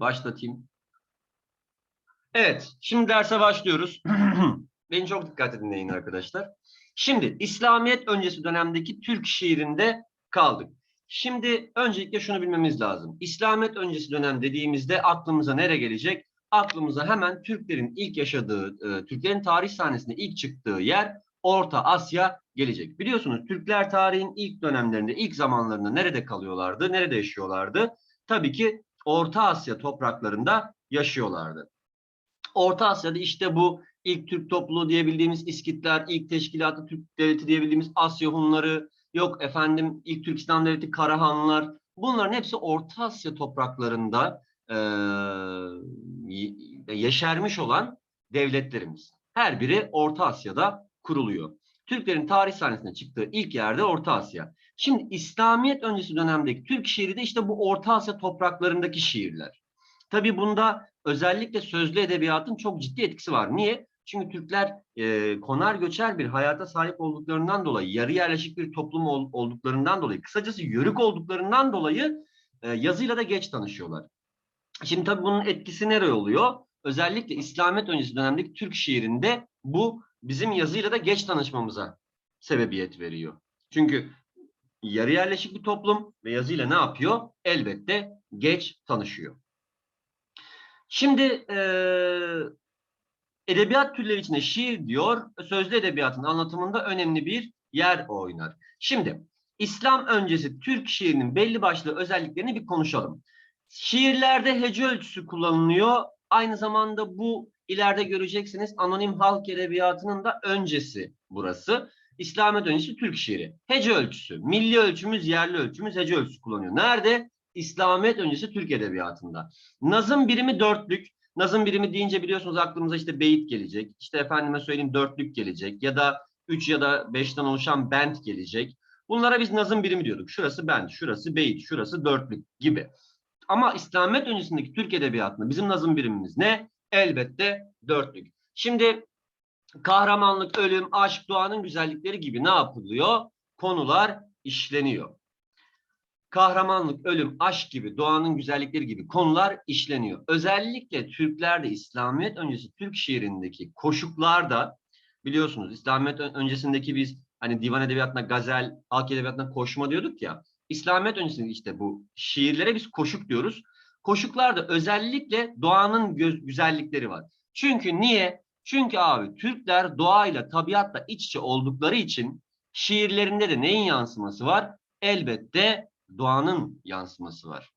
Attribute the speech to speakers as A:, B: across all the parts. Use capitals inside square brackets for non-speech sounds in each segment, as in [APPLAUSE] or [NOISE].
A: Başlatayım. Evet, şimdi derse başlıyoruz. [CLEARS THROAT] Beni çok dikkat dinleyin arkadaşlar. Şimdi İslamiyet öncesi dönemdeki Türk şiirinde kaldık. Şimdi öncelikle şunu bilmemiz lazım. İslamiyet öncesi dönem dediğimizde aklımıza nere gelecek? Aklımıza hemen Türklerin ilk yaşadığı, e, Türklerin tarih sahnesinde ilk çıktığı yer Orta Asya gelecek. Biliyorsunuz Türkler tarihin ilk dönemlerinde, ilk zamanlarında nerede kalıyorlardı, nerede yaşıyorlardı? Tabii ki Orta Asya topraklarında yaşıyorlardı. Orta Asya'da işte bu ilk Türk topluluğu diyebildiğimiz İskitler, ilk teşkilatı Türk devleti diyebildiğimiz Asya Hunları, yok efendim ilk Türk İslam devleti Karahanlılar. Bunların hepsi Orta Asya topraklarında eee yeşermiş olan devletlerimiz. Her biri Orta Asya'da kuruluyor. Türklerin tarih sahnesine çıktığı ilk yerde Orta Asya. Şimdi İslamiyet öncesi dönemdeki Türk şiiri de işte bu Orta Asya topraklarındaki şiirler. Tabii bunda özellikle sözlü edebiyatın çok ciddi etkisi var. Niye? Çünkü Türkler e, konar göçer bir hayata sahip olduklarından dolayı, yarı yerleşik bir toplum ol, olduklarından dolayı, kısacası yörük olduklarından dolayı e, yazıyla da geç tanışıyorlar. Şimdi tabii bunun etkisi nereye oluyor? Özellikle İslamiyet öncesi dönemdeki Türk şiirinde bu bizim yazıyla da geç tanışmamıza sebebiyet veriyor. Çünkü yarı yerleşik bir toplum ve yazıyla ne yapıyor? Elbette geç tanışıyor. Şimdi eee edebiyat türleri içinde şiir diyor, sözlü edebiyatın anlatımında önemli bir yer oynar. Şimdi İslam öncesi Türk şiirinin belli başlı özelliklerini bir konuşalım. Şiirlerde hece ölçüsü kullanılıyor. Aynı zamanda bu ileride göreceksiniz anonim halk edebiyatının da öncesi burası. İslamiyet öncesi Türk şiiri. Hece ölçüsü, milli ölçümüz, yerli ölçümüz hece ölçüsü kullanıyor. Nerede? İslamiyet öncesi Türk edebiyatında. Nazım birimi dörtlük. Nazım birimi deyince biliyorsunuz aklımıza işte beyit gelecek. İşte efendime söyleyeyim dörtlük gelecek. Ya da üç ya da beşten oluşan bent gelecek. Bunlara biz nazım birimi diyorduk. Şurası bent, şurası beyit, şurası dörtlük gibi. Ama İslamiyet öncesindeki Türk edebiyatında bizim nazım birimimiz ne? Elbette dörtlük. Şimdi kahramanlık, ölüm, aşk, doğanın güzellikleri gibi ne yapılıyor? Konular işleniyor kahramanlık, ölüm, aşk gibi, doğanın güzellikleri gibi konular işleniyor. Özellikle Türklerde İslamiyet öncesi Türk şiirindeki koşuklarda biliyorsunuz İslamiyet öncesindeki biz hani divan edebiyatına gazel, halk edebiyatına koşma diyorduk ya. İslamiyet öncesinde işte bu şiirlere biz koşuk diyoruz. Koşuklarda özellikle doğanın güzellikleri var. Çünkü niye? Çünkü abi Türkler doğayla, tabiatla iç içe oldukları için şiirlerinde de neyin yansıması var? Elbette doğanın yansıması var.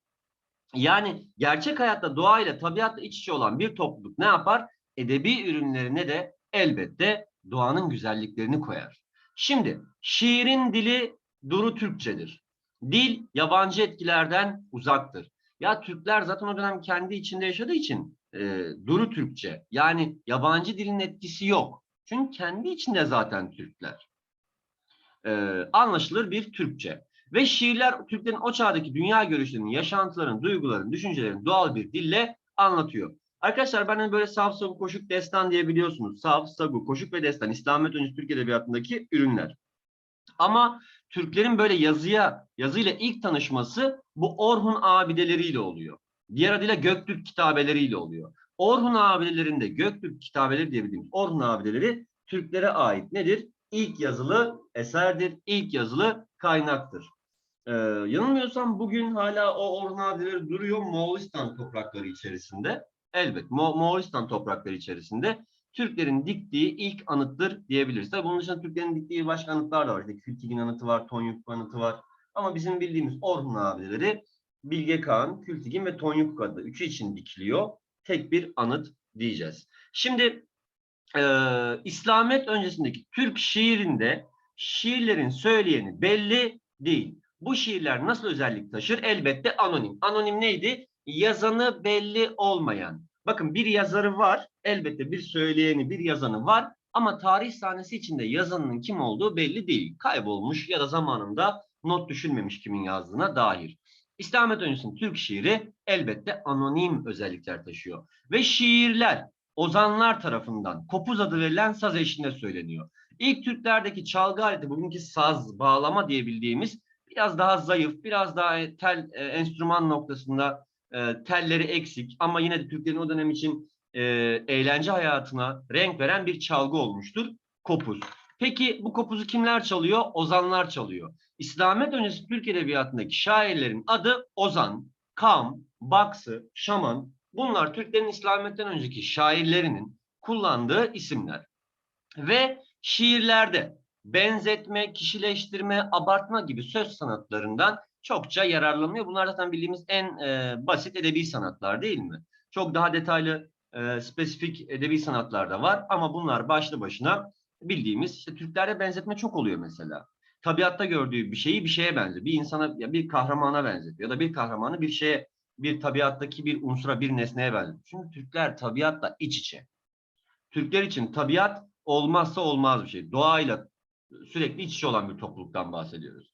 A: Yani gerçek hayatta doğayla tabiatla iç içe olan bir topluluk ne yapar? Edebi ürünlerine de elbette doğanın güzelliklerini koyar. Şimdi şiirin dili duru Türkçedir. Dil yabancı etkilerden uzaktır. Ya Türkler zaten o dönem kendi içinde yaşadığı için e, duru Türkçe. Yani yabancı dilin etkisi yok. Çünkü kendi içinde zaten Türkler. E, anlaşılır bir Türkçe. Ve şiirler Türklerin o çağdaki dünya görüşlerinin, yaşantıların, duyguların, düşüncelerin doğal bir dille anlatıyor. Arkadaşlar ben hani böyle saf, sagu, koşuk, destan diye biliyorsunuz. Sagu, koşuk ve destan İslamiyet öncesi Türk Edebiyatı'ndaki ürünler. Ama Türklerin böyle yazıya, yazıyla ilk tanışması bu Orhun abideleriyle oluyor. Diğer adıyla Göktürk kitabeleriyle oluyor. Orhun abidelerinde Göktürk kitabeleri diye Orhun abideleri Türklere ait nedir? İlk yazılı eserdir, ilk yazılı kaynaktır. Ee, yanılmıyorsam bugün hala o ornadeleri duruyor Moğolistan toprakları içerisinde. Elbet Mo Moğolistan toprakları içerisinde Türklerin diktiği ilk anıttır diyebiliriz. Tabii bunun dışında Türklerin diktiği başka anıtlar da var. İşte Kültigin anıtı var, Tonyuk anıtı var. Ama bizim bildiğimiz Orhun abileri Bilge Kağan, Kültigin ve Tonyuk adı üçü için dikiliyor. Tek bir anıt diyeceğiz. Şimdi e, İslamiyet öncesindeki Türk şiirinde şiirlerin söyleyeni belli değil. Bu şiirler nasıl özellik taşır? Elbette anonim. Anonim neydi? Yazanı belli olmayan. Bakın bir yazarı var, elbette bir söyleyeni, bir yazanı var ama tarih sahnesi içinde yazanın kim olduğu belli değil. Kaybolmuş ya da zamanında not düşünmemiş kimin yazdığına dair. İslamiyet öncesinin Türk şiiri elbette anonim özellikler taşıyor. Ve şiirler ozanlar tarafından kopuz adı verilen saz eşliğinde söyleniyor. İlk Türklerdeki çalgı aleti bugünkü saz, bağlama diye bildiğimiz biraz daha zayıf, biraz daha tel e, enstrüman noktasında e, telleri eksik ama yine de Türklerin o dönem için e, eğlence hayatına renk veren bir çalgı olmuştur. Kopuz. Peki bu kopuzu kimler çalıyor? Ozanlar çalıyor. İslamiyet öncesi Türk Edebiyatı'ndaki şairlerin adı Ozan, Kam, Baksı, Şaman. Bunlar Türklerin İslamiyet'ten önceki şairlerinin kullandığı isimler. Ve şiirlerde benzetme, kişileştirme, abartma gibi söz sanatlarından çokça yararlanıyor. Bunlar zaten bildiğimiz en e, basit edebi sanatlar değil mi? Çok daha detaylı, e, spesifik edebi sanatlar da var ama bunlar başlı başına bildiğimiz işte Türklerde benzetme çok oluyor mesela. Tabiatta gördüğü bir şeyi bir şeye benziyor. Bir insana ya bir kahramana benzetiyor ya da bir kahramanı bir şeye bir tabiattaki bir unsura bir nesneye benzetiyor. Çünkü Türkler tabiatla iç içe. Türkler için tabiat olmazsa olmaz bir şey. Doğayla sürekli iç içe olan bir topluluktan bahsediyoruz.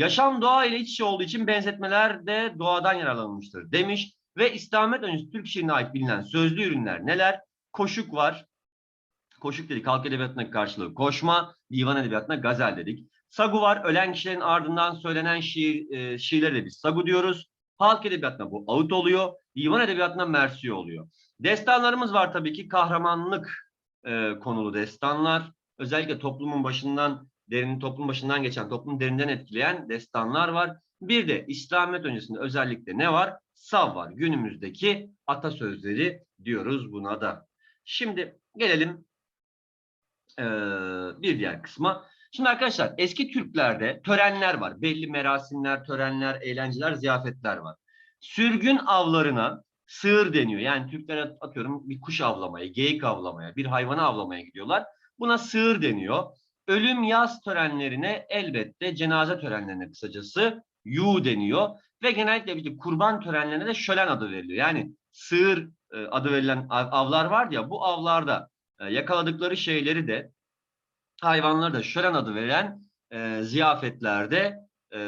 A: Yaşam doğa ile iç içe olduğu için benzetmeler de doğadan yararlanılmıştır demiş ve İslamiyet öncesi Türk şiirine ait bilinen sözlü ürünler neler? Koşuk var. Koşuk dedik halk edebiyatına karşılığı koşma, divan edebiyatına gazel dedik. Sagu var. Ölen kişilerin ardından söylenen şiir, e, şiirlere de biz sagu diyoruz. Halk edebiyatına bu ağıt oluyor. Divan edebiyatına mersiye oluyor. Destanlarımız var tabii ki kahramanlık e, konulu destanlar. Özellikle toplumun başından derin toplum başından geçen, toplum derinden etkileyen destanlar var. Bir de İslamiyet öncesinde özellikle ne var? Sav var. Günümüzdeki atasözleri diyoruz buna da. Şimdi gelelim e, bir diğer kısma. Şimdi arkadaşlar eski Türklerde törenler var. Belli merasimler, törenler, eğlenceler, ziyafetler var. Sürgün avlarına sığır deniyor. Yani Türklere atıyorum bir kuş avlamaya, geyik avlamaya, bir hayvanı avlamaya gidiyorlar. Buna sığır deniyor. Ölüm yaz törenlerine elbette cenaze törenlerine kısacası yu deniyor. Ve genellikle bir kurban törenlerine de şölen adı veriliyor. Yani sığır e, adı verilen av- avlar var ya bu avlarda e, yakaladıkları şeyleri de hayvanları da şölen adı verilen e, ziyafetlerde e,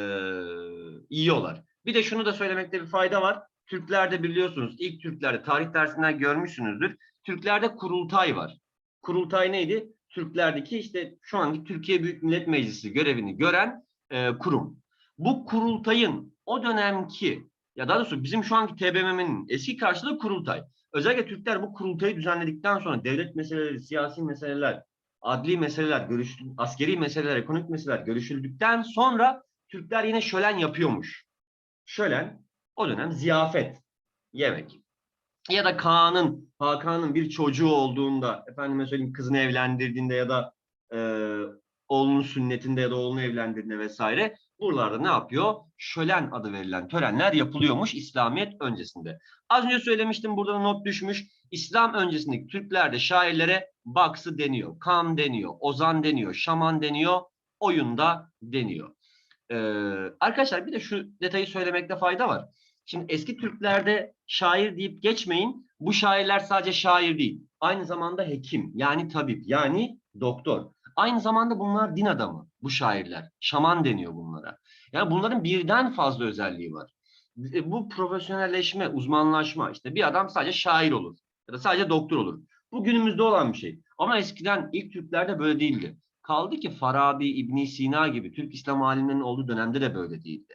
A: yiyorlar. Bir de şunu da söylemekte bir fayda var. Türklerde biliyorsunuz ilk Türklerde tarih dersinden görmüşsünüzdür. Türklerde kurultay var. Kurultay neydi? Türklerdeki işte şu anki Türkiye Büyük Millet Meclisi görevini gören e, kurum. Bu kurultayın o dönemki ya daha doğrusu bizim şu anki TBMM'nin eski karşılığı kurultay. Özellikle Türkler bu kurultayı düzenledikten sonra devlet meseleleri, siyasi meseleler, adli meseleler, görüş, askeri meseleler, ekonomik meseleler görüşüldükten sonra Türkler yine şölen yapıyormuş. Şölen o dönem ziyafet, yemek. Ya da Kaan'ın, Hakan'ın bir çocuğu olduğunda, efendime söyleyeyim kızını evlendirdiğinde ya da e, oğlunun sünnetinde ya da oğlunu evlendirdiğinde vesaire buralarda ne yapıyor? Şölen adı verilen törenler yapılıyormuş İslamiyet öncesinde. Az önce söylemiştim burada da not düşmüş. İslam öncesindeki Türklerde şairlere baksı deniyor, kam deniyor, ozan deniyor, şaman deniyor, oyunda deniyor. Ee, arkadaşlar bir de şu detayı söylemekte fayda var. Şimdi eski Türklerde şair deyip geçmeyin. Bu şairler sadece şair değil. Aynı zamanda hekim, yani tabip, yani doktor. Aynı zamanda bunlar din adamı, bu şairler. Şaman deniyor bunlara. Yani bunların birden fazla özelliği var. E, Bu profesyonelleşme, uzmanlaşma. işte bir adam sadece şair olur ya da sadece doktor olur. Bu günümüzde olan bir şey. Ama eskiden ilk Türklerde böyle değildi. Kaldı ki Farabi, İbn Sina gibi Türk İslam alimlerinin olduğu dönemde de böyle değildi.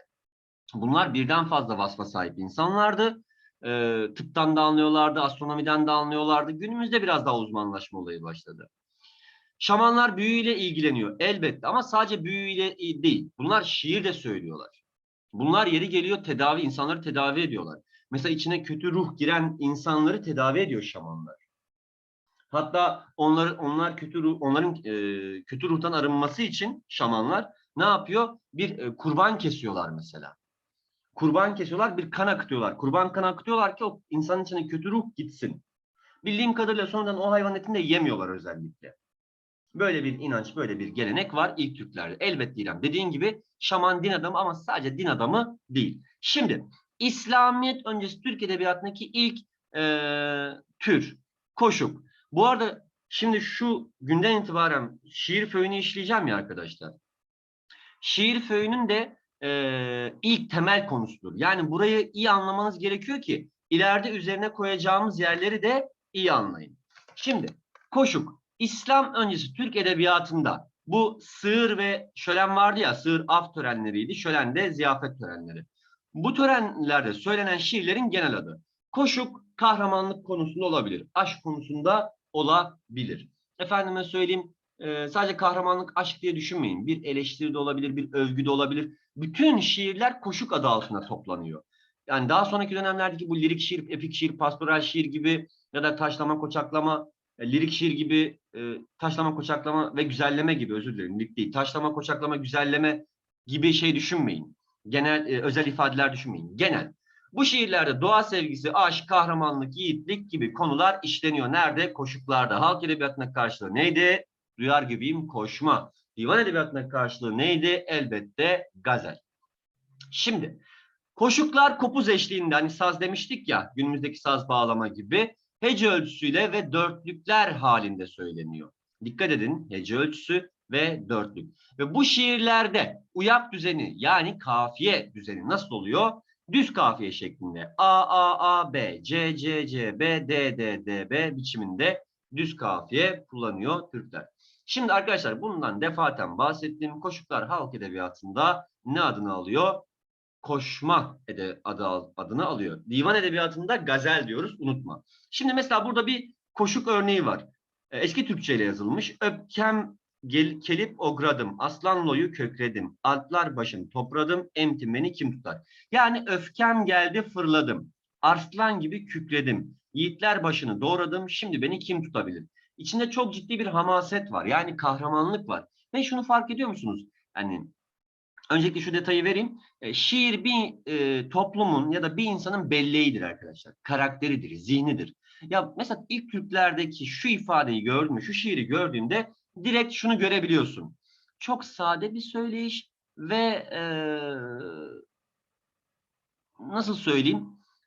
A: Bunlar birden fazla vasfa sahip insanlardı. Ee, tıptan da anlıyorlardı, astronomiden de anlıyorlardı. Günümüzde biraz daha uzmanlaşma olayı başladı. Şamanlar büyüyle ilgileniyor elbette ama sadece büyüyle değil. Bunlar şiir de söylüyorlar. Bunlar yeri geliyor tedavi, insanları tedavi ediyorlar. Mesela içine kötü ruh giren insanları tedavi ediyor şamanlar. Hatta onlar onlar kötü ruh, onların e, kötü ruhtan arınması için şamanlar ne yapıyor? Bir e, kurban kesiyorlar mesela. Kurban kesiyorlar, bir kan akıtıyorlar. Kurban kan akıtıyorlar ki o insanın içine kötü ruh gitsin. Bildiğim kadarıyla sonradan o hayvan etini de yemiyorlar özellikle. Böyle bir inanç, böyle bir gelenek var ilk Türklerde. Elbette İrem. Dediğin gibi şaman din adamı ama sadece din adamı değil. Şimdi İslamiyet öncesi Türk Edebiyatı'ndaki ilk e, tür, koşuk. Bu arada şimdi şu günden itibaren şiir föyünü işleyeceğim ya arkadaşlar. Şiir föyünün de e, ilk temel konusudur. Yani burayı iyi anlamanız gerekiyor ki ileride üzerine koyacağımız yerleri de iyi anlayın. Şimdi koşuk. İslam öncesi Türk edebiyatında bu sığır ve şölen vardı ya, sığır af törenleriydi, şölen de ziyafet törenleri. Bu törenlerde söylenen şiirlerin genel adı. Koşuk kahramanlık konusunda olabilir. Aşk konusunda olabilir. Efendime söyleyeyim sadece kahramanlık aşk diye düşünmeyin. Bir eleştiri de olabilir, bir övgü de olabilir. Bütün şiirler koşuk adı altında toplanıyor. Yani daha sonraki dönemlerdeki bu lirik şiir, epik şiir, pastoral şiir gibi ya da taşlama, koçaklama, e, lirik şiir gibi e, taşlama, koçaklama ve güzelleme gibi özür dilerim. Lirik değil. Taşlama, koçaklama, güzelleme gibi şey düşünmeyin. Genel e, özel ifadeler düşünmeyin. Genel. Bu şiirlerde doğa sevgisi, aşk, kahramanlık, yiğitlik gibi konular işleniyor. Nerede? Koşuklarda. Halk edebiyatına karşılığı neydi? Duyar gibiyim koşma. Divan edebiyatına karşılığı neydi? Elbette gazel. Şimdi koşuklar kopuz eşliğinde hani saz demiştik ya günümüzdeki saz bağlama gibi hece ölçüsüyle ve dörtlükler halinde söyleniyor. Dikkat edin hece ölçüsü ve dörtlük. Ve bu şiirlerde uyak düzeni yani kafiye düzeni nasıl oluyor? Düz kafiye şeklinde A, A, A, B, C, C, C, B, D, D, D, B biçiminde düz kafiye kullanıyor Türkler. Şimdi arkadaşlar bundan defaten bahsettiğim koşuklar halk edebiyatında ne adını alıyor? Koşma ede, adı, adını alıyor. Divan edebiyatında gazel diyoruz unutma. Şimdi mesela burada bir koşuk örneği var. E, Eski Türkçe ile yazılmış. Öpkem gel, kelip ogradım, aslan loyu kökledim, altlar başım topradım, emtimeni kim tutar? Yani öfkem geldi fırladım, arslan gibi kükredim, yiğitler başını doğradım, şimdi beni kim tutabilir? İçinde çok ciddi bir hamaset var. Yani kahramanlık var. Ve şunu fark ediyor musunuz? Yani öncelikle şu detayı vereyim. E, şiir bir e, toplumun ya da bir insanın belleğidir arkadaşlar. Karakteridir, zihnidir. Ya mesela ilk Türklerdeki şu ifadeyi gördüğümde, şu şiiri gördüğümde direkt şunu görebiliyorsun. Çok sade bir söyleyiş ve e, nasıl söyleyeyim?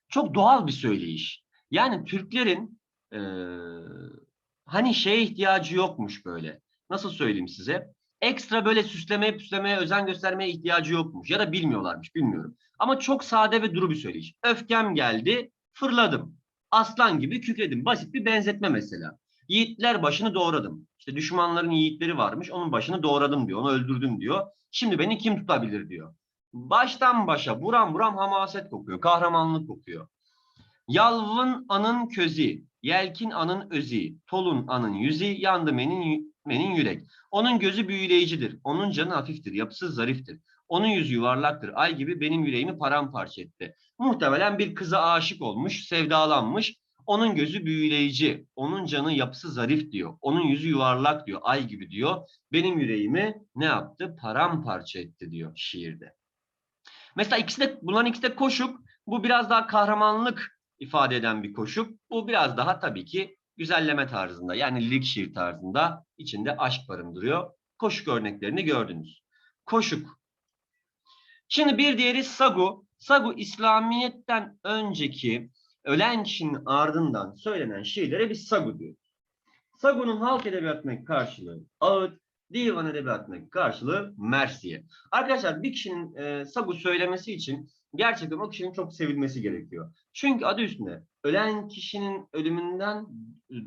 A: Çok doğal bir söyleyiş. Yani Türklerin e, hani şeye ihtiyacı yokmuş böyle. Nasıl söyleyeyim size? Ekstra böyle süslemeye püslemeye özen göstermeye ihtiyacı yokmuş. Ya da bilmiyorlarmış bilmiyorum. Ama çok sade ve duru bir söyleyiş. Öfkem geldi fırladım. Aslan gibi kükredim. Basit bir benzetme mesela. Yiğitler başını doğradım. İşte düşmanların yiğitleri varmış. Onun başını doğradım diyor. Onu öldürdüm diyor. Şimdi beni kim tutabilir diyor. Baştan başa buram buram hamaset kokuyor. Kahramanlık kokuyor. Yalvın anın közü, yelkin anın özü, tolun anın yüzü, yandı menin, menin yürek. Onun gözü büyüleyicidir, onun canı hafiftir, yapısı zariftir. Onun yüzü yuvarlaktır, ay gibi benim yüreğimi paramparça etti. Muhtemelen bir kıza aşık olmuş, sevdalanmış. Onun gözü büyüleyici, onun canı yapısı zarif diyor. Onun yüzü yuvarlak diyor, ay gibi diyor. Benim yüreğimi ne yaptı? Paramparça etti diyor şiirde. Mesela ikisi de, bunların ikisi de koşuk. Bu biraz daha kahramanlık ifade eden bir koşuk. Bu biraz daha tabii ki güzelleme tarzında yani lirik şiir tarzında içinde aşk barındırıyor. Koşuk örneklerini gördünüz. Koşuk. Şimdi bir diğeri sagu. Sagu İslamiyet'ten önceki ölen kişinin ardından söylenen şiirlere biz sagu diyoruz. Sagu'nun halk edebiyatındaki karşılığı ağıt, divan edebiyatındaki karşılığı mersiye. Arkadaşlar bir kişinin e, sagu söylemesi için gerçekten o kişinin çok sevilmesi gerekiyor. Çünkü adı üstünde ölen kişinin ölümünden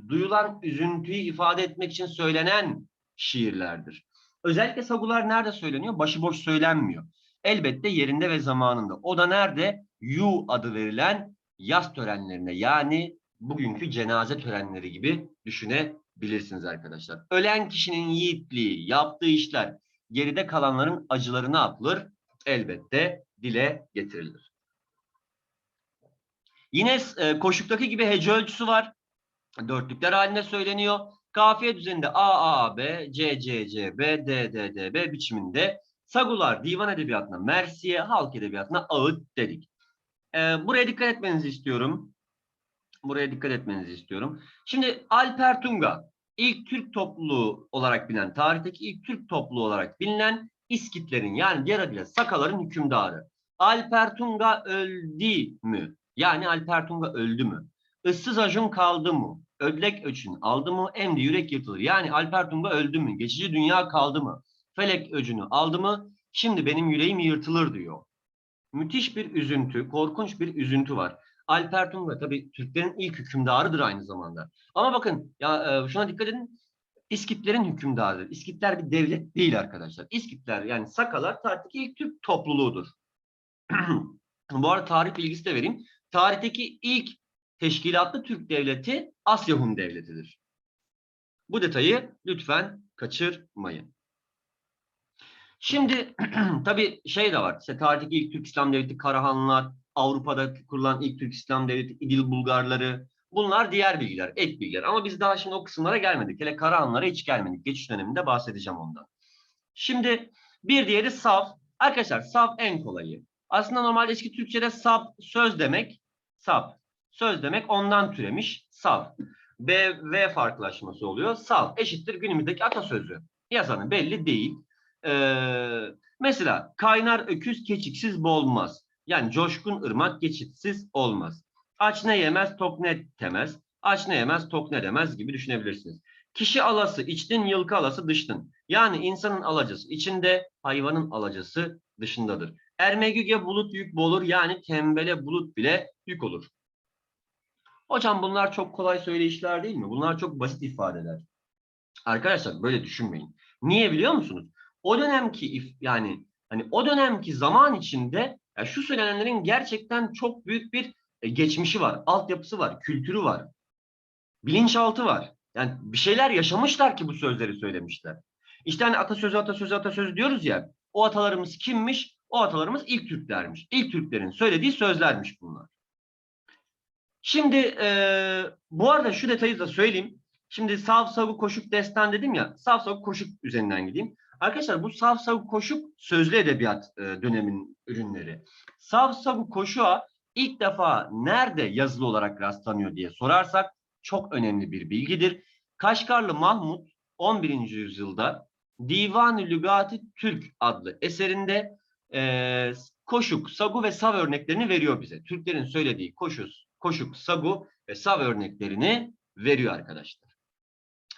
A: duyulan üzüntüyü ifade etmek için söylenen şiirlerdir. Özellikle sagular nerede söyleniyor? Başıboş söylenmiyor. Elbette yerinde ve zamanında. O da nerede? Yu adı verilen yaz törenlerine yani bugünkü cenaze törenleri gibi düşünebilirsiniz arkadaşlar. Ölen kişinin yiğitliği, yaptığı işler, geride kalanların acıları ne? Elbette dile getirilir. Yine e, koşuktaki gibi hece ölçüsü var. Dörtlükler halinde söyleniyor. Kafiye düzeninde A, A, B, C, C, C, B, D, D, D, B biçiminde sagular divan edebiyatına mersiye, halk edebiyatına ağıt dedik. E, buraya dikkat etmenizi istiyorum. Buraya dikkat etmenizi istiyorum. Şimdi Alper Tunga ilk Türk topluluğu olarak bilinen, tarihteki ilk Türk topluluğu olarak bilinen İskitlerin yani diğer adıyla Sakaların hükümdarı. Alper Tunga öldü mü? Yani Alper Tunga öldü mü? Issız acun kaldı mı? Ödlek öçün aldı mı? Emdi yürek yırtılır. Yani Alper Tunga öldü mü? Geçici dünya kaldı mı? Felek öcünü aldı mı? Şimdi benim yüreğim yırtılır diyor. Müthiş bir üzüntü, korkunç bir üzüntü var. Alper Tunga tabii Türklerin ilk hükümdarıdır aynı zamanda. Ama bakın ya şuna dikkat edin. İskitlerin hükümdarıdır. İskitler bir devlet değil arkadaşlar. İskitler yani Sakalar tarihteki ilk Türk topluluğudur. [CLEARS THROAT] Bu arada tarih bilgisi de vereyim. Tarihteki ilk teşkilatlı Türk devleti Asya Hun Devleti'dir. Bu detayı lütfen kaçırmayın. Şimdi [CLEARS THROAT] tabii şey de var. İşte tarihteki ilk Türk İslam Devleti Karahanlılar, Avrupa'da kurulan ilk Türk İslam Devleti İdil Bulgarları. Bunlar diğer bilgiler, ek bilgiler. Ama biz daha şimdi o kısımlara gelmedik. Hele Karahanlılara hiç gelmedik. Geçiş döneminde bahsedeceğim ondan. Şimdi bir diğeri saf. Arkadaşlar saf en kolayı. Aslında normalde eski Türkçe'de sap söz demek. Sap. Söz demek ondan türemiş. Saf. B, V farklılaşması oluyor. Saf eşittir günümüzdeki atasözü. Yazanı belli değil. Ee, mesela kaynar öküz keçiksiz boğulmaz. Yani coşkun ırmak geçitsiz olmaz. Aç ne yemez tok ne temez. Aç ne yemez tok ne demez gibi düşünebilirsiniz. Kişi alası içtin yılkı alası dıştın. Yani insanın alacası içinde hayvanın alacası dışındadır. Ermegüge bulut yük bolur yani tembele bulut bile yük olur. Hocam bunlar çok kolay söyleyişler değil mi? Bunlar çok basit ifadeler. Arkadaşlar böyle düşünmeyin. Niye biliyor musunuz? O dönemki yani hani o dönemki zaman içinde ya şu söylenenlerin gerçekten çok büyük bir e, geçmişi var, altyapısı var, kültürü var. Bilinçaltı var. Yani bir şeyler yaşamışlar ki bu sözleri söylemişler. İşte hani atasözü atasözü atasözü diyoruz ya. O atalarımız kimmiş? O atalarımız ilk Türklermiş. İlk Türklerin söylediği sözlermiş bunlar. Şimdi e, bu arada şu detayı da söyleyeyim. Şimdi sav savu koşuk destan dedim ya. Sav savu koşuk üzerinden gideyim. Arkadaşlar bu sav savu koşuk sözlü edebiyat e, dönemin ürünleri. Sav savu koşuğa ilk defa nerede yazılı olarak rastlanıyor diye sorarsak çok önemli bir bilgidir. Kaşgarlı Mahmut 11. yüzyılda Divan-ı Lügati Türk adlı eserinde e, koşuk, sagu ve sav örneklerini veriyor bize. Türklerin söylediği koşus, koşuk, sagu ve sav örneklerini veriyor arkadaşlar.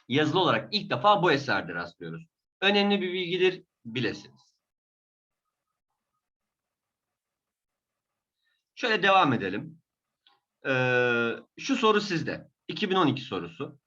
A: Yazılı olarak ilk defa bu eserde rastlıyoruz. Önemli bir bilgidir, bilesiniz. Şöyle devam edelim. Ee, şu soru sizde. 2012 sorusu.